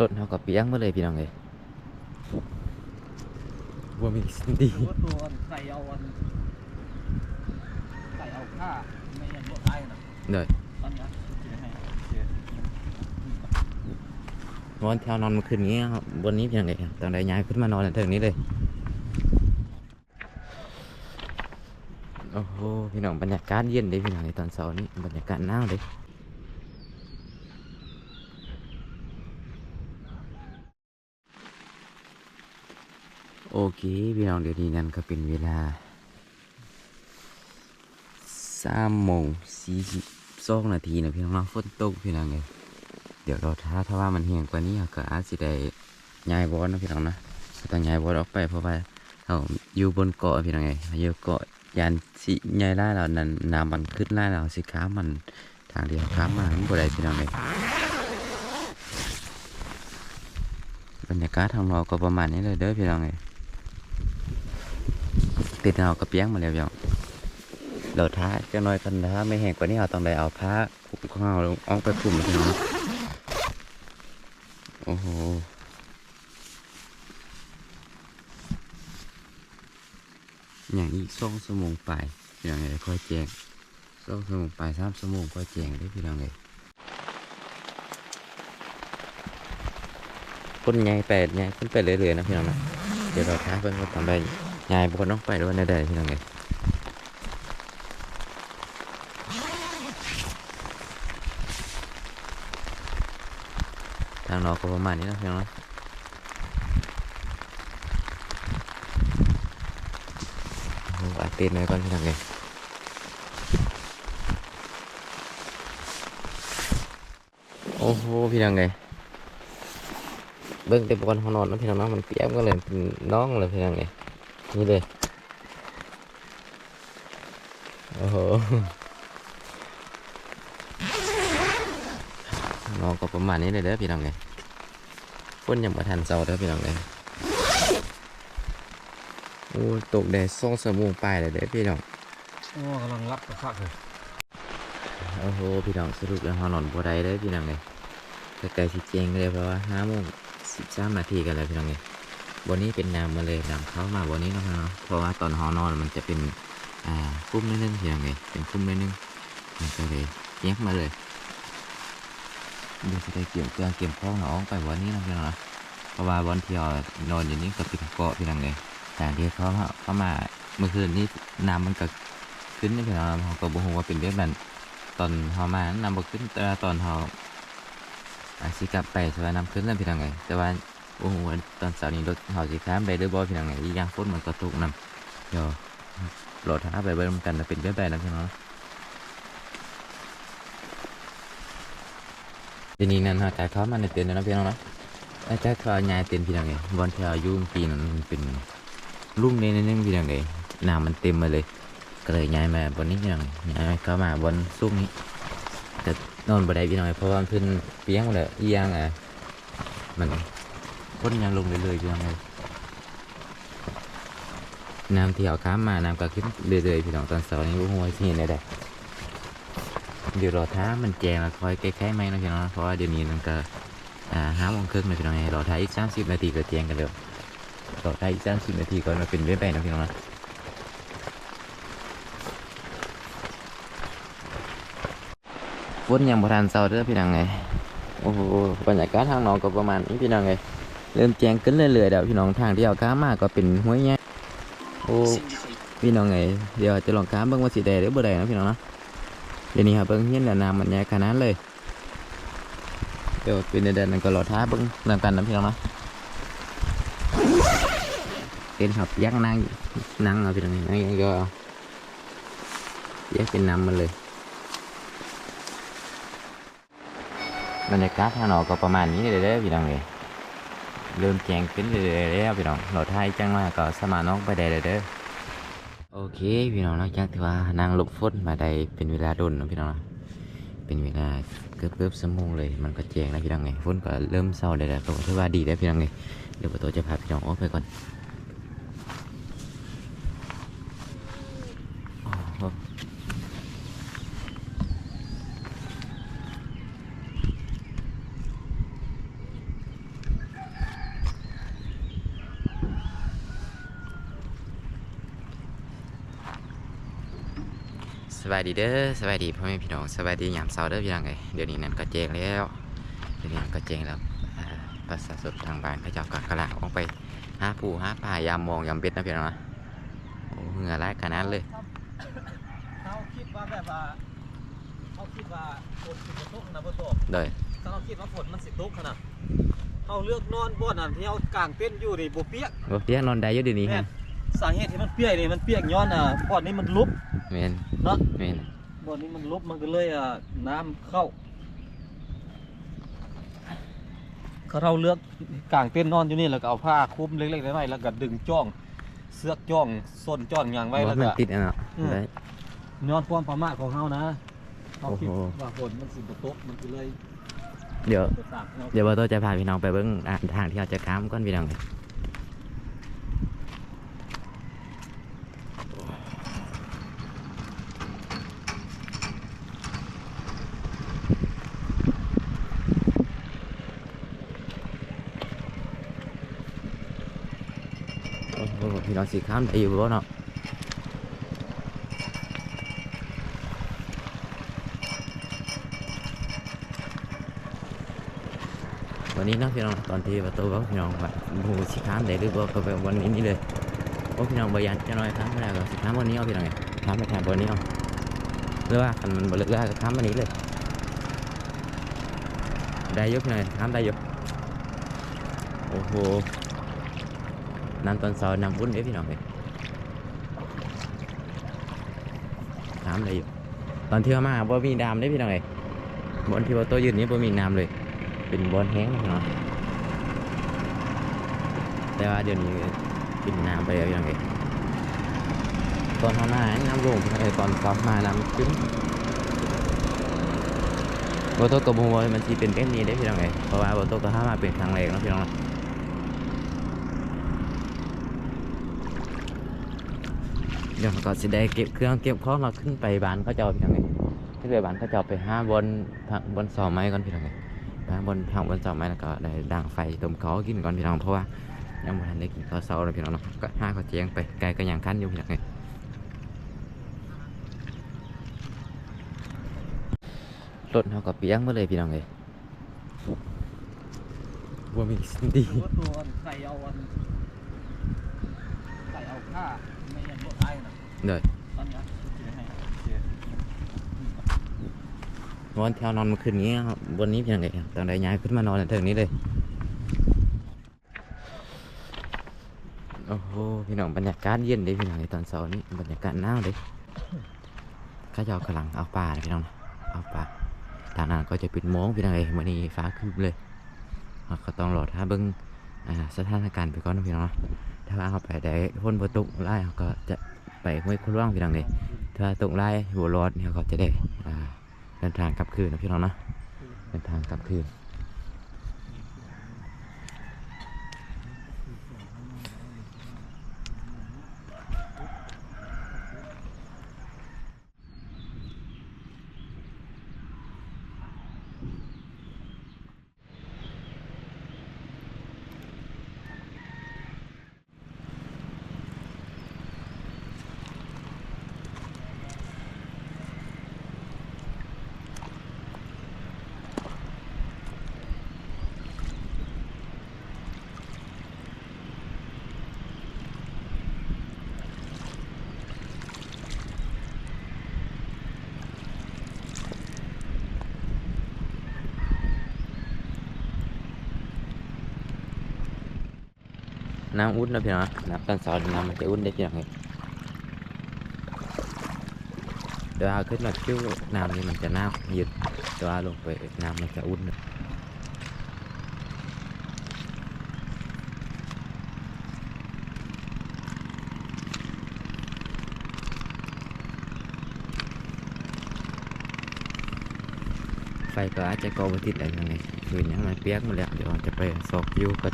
รถเขาก็เปียกหมาเลยพี่น้องเลยว่ามีสิ่งดี ตัวตัวใส่เอาอันใส่เอาผ้าไม่ยันบวได้นะเดี๋ยวตอนนี้จะให้นอนแถวนอนเมื่อคืนนี้ครับบนนี้พี่น้องเลยตอนใดย้ายขึ้นมานอนในเทิงนี้เลย โอ้โห พี่น้องบรรยากาศเย็นเลยพี่น้องในตอนเช้านี้บรรยากาศหนาวเลย โอเคพี่น้องเดี๋ยวนี้นั่นก็เป็นเวลาสามโมงสี่สิบสองนาทีนะพี่น้องเนาะฝนตกพี่น้องเลยเดี๋ยวเราถ้าถ้าว่ามันเหี่ยงกว่านี้ก็อาจจะได้ย้ายบอสนะพี่น้องนะต้องย้ายบอสออกไปเพราะว่าเราอยู่บนเกาะพี่น้องไงอยู่เกาะยานสิย้ายล่าเรานั้นน้ำมันขึ้นล่าเราสิค้ามันทางเดียวค้ามามันบ่ได้พี่น้องไงบรรยากาศทางเราก็ประมาณนี้เลยเด้อพี่น้องไง ติดเราก็เปียกมาแล้วพี่น้องเราท้าจะน้อยกันถ้าไม่แห้งกว่านี้เราต้องได้เอาผ้าคลุมของเราออกไปคลุมพี่น้องโอ้โหอย่างอีกสองชั่วโมงไปพี่น้องเลยค่อยแจ้งสองชั่วโมงไปสามชั่วโมงค่อยแจงได้พี่น้องเลยคนใหญ่แปดใหญ่ขึ้นไปเรื่อยๆนะพี่น้องนะเดี๋ยวเราท้าเพื่อนว่าทำได้ ใหญ่บนน้องไปด้วยนะได้พี่น้องเลยทางนอกก็ประมาณนี้นะพี่น้องอัดต้นไว้ก่อนพี่น้องเลยโอ้โหพี่น้องเลยเบิ้งแต่บอลเขานอนนะพี่น้องมันเปียกก็เลยเป็นน้องเลยพี่น้องเลย นี่เลย โอ้โห น้องก็ประมาณนี้เลยเด้อพี่น้องเลยฝนยังมาทันเช้าเด้อพี่น้องเลยโอ้ตกแดดสองสมงปลายเลยเด้อพี่น้อง โอ้กำลังรับกระซักเลยโอ้โห พี่น้องสรุปแล้วเรานอนบ่ได้เลยพี่น้องเลยใกล้ๆสิเจงเลยเพราะว่าห้าโมงสิบสามนาทีกันเลยพี่น้องเลย บนนี้เป็นน้ำมาเลยน้ำเข้ามาบนนี้นะพี่น้องเพราะว่าตอนหอนอนมันจะเป็นอ่าคุ้มนิดนึงพี่น้องเป็นคุ้มนิดนึงมันก็เลยแยกมาเลยเดี๋ยวจะได้เกี่ยวเครื่องเกี่ยวข้องน้องไปวันนี้นะพี่น้องเนะเพราะว่าวันที่เรานอนอยู่นี่ก็เป็นเกาะพี่น้องเลยแต่ที่เขาเข้ามาเมื่อคืนนี้น้ำมันก็ขึ้นนี่พี่น้องเขาก็บอกว่าเป็นแบบนั้นตอนเฮามาน้ำบกขึ้นแต่ตอนเฮาอาสิกลับไปสว่านำขึ้นแล้วพี่น้องไงแต่ว่า โอ้โหตอนเสาร์นี้รถเฮาสิข้ามไปด้อบ่พี่น้องไงอีกอย่างฝนมันก็ตกนำเดี๋ยวโหลดหาไปเบิ่งกันแล้วเป็นแบบใดนะพี่น้องทีนี้นั่นฮะแต่เขามาในเต็นท์แล้วนะพี่น้องนาะแต่ถ้าเขาย้ายเต็นพี่น้องไงบอลที่เรายู่เมื่อกี้นั้นเป็นลุ่มในนึงพี่น้องไงน้ำมันเต็มมาเลยก็เลยย้ายมาบนนี้พี่น้องย้ายเข้ามาบนซุ้มนี้แต่นอนบ่ได้พี่น้องเพราะว่ามันเพิ่นเปียกหมดเลยอียังอะมัน พ่นยังลงเรื่อยๆพี่น้องเลยน้ำที่เอาข้ามมาน้ำก็ขึ้นเรื่อยๆพี่น้องตอนเสาร์นี้บ่ฮู้ว่าสิเห็นได้ใดเดี๋ยวรอท้ามันแจงแล้วคอยใกล้ๆไหมนะพี่น้องเพราะว่าเดี๋ยวนี้มันก็ห้าโมงครึ่งเลยพี่น้องรอท้าอีก30นาทีก็แจงกันเด้อรอท้าอีก30นาทีก่อนมาเป็นเรื่อยไปนะพี่น้องนะฝนยังบ่ทันเศร้าเด้อพี่น้องไงโอ้โหบรรยากาศทางนอกก็ประมาณนี้พี่น้องไง เริ่มแจ้งขึ้นเรื่อยๆแล้วพี่น้องทางที่เอาข้ามมาก็เป็นห้วยแง่โอ้พี่น้องไงเดี๋ยวจะลองข้ามเบิ่งว่าสิได้หรือบ่ได้นะพี่น้องนะเดี๋ยวนี้ครับเบิ่งเห็นแล้วน้ำมันแย่ขนาดเลยเดี๋ยวเป็นเดือนนั้นก็รอท้าเบิ่งนำกันนะพี่น้องนะเป็นครับยักนั่งนั่งเอาพี่น้องนั่งยังก็แยกเป็นน้ำมันเลยบรรยากาศทางนอกก็ประมาณนี้เลยเด้อพี่น้องเลย เริ่มแจงขึ้นเรื่อยๆแล้วพี่น้องเราไทยจังมาก็สมาน้องไปได้เลยเด้อโอเคพี่น้องหลังจากที่ว่านั่งหลบฝนมาได้เป็นเวลาโดนนะพี่น้องเนะเป็นเวลาเกือบเกือบๆชั่วโมงเลยมันก็แจงแล้วพี่น้องไงฝนก็เริ่มเศร้าเลยแหละก็ถือว่าดีแล้วพี่น้องไงเดี๋ยวประตูจะพาพี่น้องออกไปก่อนโอ้โห ส บายดีเด้อสบายดีพ่อแม่พี่น้องสบายดียามเช้าเด้อพี่น้องเอ้ยเดี๋ยวนี้นั่นก็แจ้งแล้วเดี๋ยวนี้ก็แจ้งแล้วอ่าประชาชนทางบ้านเขาเจ้าก็กำลังออกไปหาปูหาปลายามมองยามเบ็ดนะพี่น้องนะโอ้เหงื่อไหลขนาดเลยเขาคิดว่าแบบว่าเขาคิดว่าฝนสิตกนะพ่อโตโดยถ้าเขาคิดว่าฝนมันสิตกขนาดเขาเลือกนอนบ่อนนั่นที่เขากางเต็นท์อยู่นี่บ่เปียกบ่เตี้ยนอนได้อยู่เดี๋ยวนี้แม่ฮะน สาเหตุที่มันเปียกนี่มันเปียกย้อนอะบ่อนนี้มันลุบแม่นเนาะแม่นบ่อนนี้มันลุบมันก็เลยอะน้ำเข้าเขาเราเลือกกางเต็นท์นอนอยู่นี่แล้วก็เอาผ้าคลุมเล็กๆน้อยๆแล้วก็ดึงจ้อง เสือกจ้องส้นจ้องอย่างไว้บ่แล้วมันก็ ติดอันเนาะอืม ได้ ย้อนความประมาทของเขานะเขาคิดโอ้โห ว่าฝนมันสิบ่ตกมันก็เลยเดี๋ยวไปตากเอาเดี๋ยวบ่โตจะพาพี่น้องไปเบิ่งอ่าทางที่เราจะข้ามก่อนพี่น้องเอ้ยโอ้โหพี่น้องสิข้ามได้อยู่บ่เนาะวันนี้เนาะพี่น้องตอนที่ประตูว่าพี่น้องว่าหมูสิค้ามได้หรือบ่ก็เป็นวันนี้นี่เลยโอ้พี่น้องบอยันจะน้อยค้ามไม่ได้ก็สิค้ามวันนี้เอาพี่น้องไงค้ามไปแทนวันนี้เอาหรือว่าคันมันบ่เลิกได้ก็ค้ามวันนี้เลยได้อยุพี่น้องค้ามได้อยุโอ้โห น้ำตอนเช้าน้ำบุญเด้อพี่น้องเลยค้ามได้อยู่ ตอนเที่ยวมาบ่มีดามได้พี่น้องเลยบนที่ว่าตัวยืนนี้บ่มีน้ำเลย เป็นบอลแห้งเนาะแต่ว่าเดี๋ยวนี้กินน้ำไปแล้วยังไงตอนทำหน้าน้ำลงเออตอนกลับมาน้ำขึ้นโบโตกับบัวามันสีเป็นแบบนี้ได้พี่น้องไงเพราะว่าโบโตก็ห้ามาเป็นครั้งแรกนะพี่น้องเนะ เดี๋ยวก็จะได้เก็บเครื่องเก็บของเราขึ้นไปบ้านเขาเจ้าพี่น้องไงขึ้นไปบ้านเขาจ้าไปห้าบนบนเสาไม้ก่อนพี่น้องไงทาบนทางบนเสาไม้แล้วก็ได้ด่างไฟต้มเขาวกินก่อนพี่น้องเพราะว่ายังบ่ทันได้กินข้าวเช้าเลยพี่น้องเนาะก็ห้าข้าวเจียงไปไกลก็ยังคันอยู่พี่น้องไงรถเขาก็เปียกหมาเลยพี่น้องเลยว่ามีสิ่งดีใส่เอาอันใส่เอาผ้า ได้ให้โอเควันแถวนอนเมื่อคืนนี้ครับบนนี้พี่น้องเลยตอนใดย้ายขึ้นมานอนเทิงนี้เลยโอ้โหพี่น้องบรรยากาศเย็นเลยพี่น้องเลยตอนเช้านี้บรรยากาศหนาวเลยข้าเจ้ากำลังเอาปลาพี่น้องนะเอาปลาทางนั้นก็จะปิดโมงพี่น้องเอ้ยวันนี้ฟ้าคืบเลยเก็ต้องรอถ้าเบิ้งอ่าสถานการณ์ไปก่อนพี่น้องนะถ้าเขาไปได้พ้นประตูไล่ก็จะ ไปห้วยคุ้ร่างพี่น้องเลยถ้าตกไล่หัวรอดเนี่ยเขาก็จะได้อ่าเดินทางกลับคืนนะพี่น้องนะเดินทางกลับคืน น้ำอุ่นนะพี่น้องนะน้ำตอนเช้าน้ำมันจะอุ่นได้พี่น้องเลยเดี๋ยวเอาขึ้นมาคิ้วน้ำนี่มันจะน้ำเย็นเดี๋ยวเอาลงไปน้ำมันจะอุ่นนะไฟก็อาจจะก่อมาติดอะไรยังไงคืนยังมันเปียกหมดแล้วเดี๋ยวจะไปสอกอยูกับ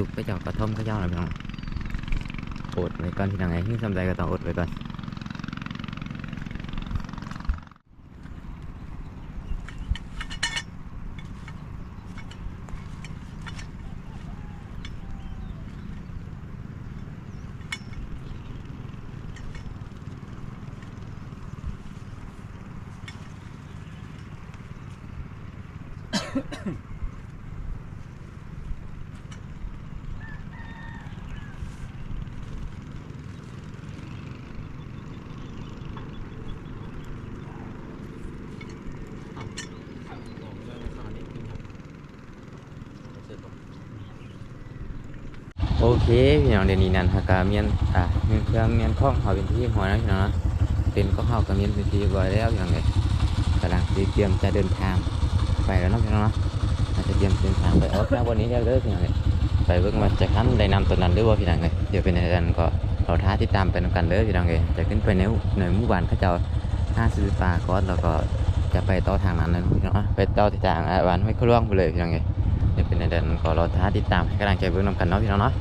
ซุปก็จะกระท่อมก็เจ้านะพี่น้องอดไว้ก่อนที่ทางไหนที่ทำใจก็ต้องอดไว้ก่อน嗯。 พี่น้องเดี๋ยวนี้นั่นฮะกาเมียนอ่าเมียนเครื่องเมียนข้องเขาเป็นที่หัวนะพี่น้องเป็นก็เข้ากับเมียนเป็นที่เรียบร้อยแล้วพี่น้องเลยกำลังเตรียมจะเดินทางไปแล้วนะพี่น้องอาจจะเตรียมเดินทางไปออกจากวันนี้แล้วเด้อพี่น้องเลยไปเบิ่งว่าจะขั้นได้นำตัวนั้นหรือว่าพี่น้องเลยเดี๋ยวเป็นอะไรกันก็เราท้าติดตามไปนำกันเด้อพี่น้องเลยจะขึ้นไปในในหมู่บ้านเขาเจ้าห้าซื้อปาก้อนแล้วก็จะไปต่อทางนั้นเลยพี่น้องเนาะไปต่อที่ทางอ่าบ้านห้วยขลุ่งไปเลยพี่น้องเลยเดี๋ยวเป็นอะไรกันก็เราท้าติดตามให้กำลังใจเบิ่งนำกันเนาะพี่น้องเนาะ